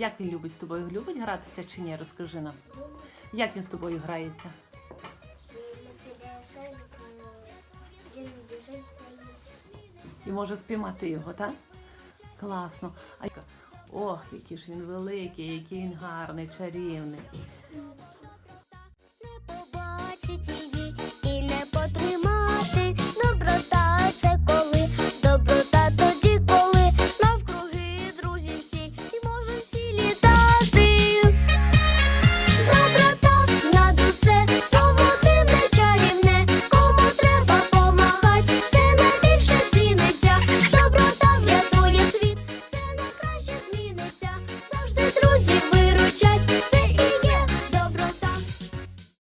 Як він любить з тобою? Любить гратися чи ні? Розкажи нам. Як він з тобою грається? І може спіймати його, так? Класно. Ох, який ж він великий, який він гарний, чарівний.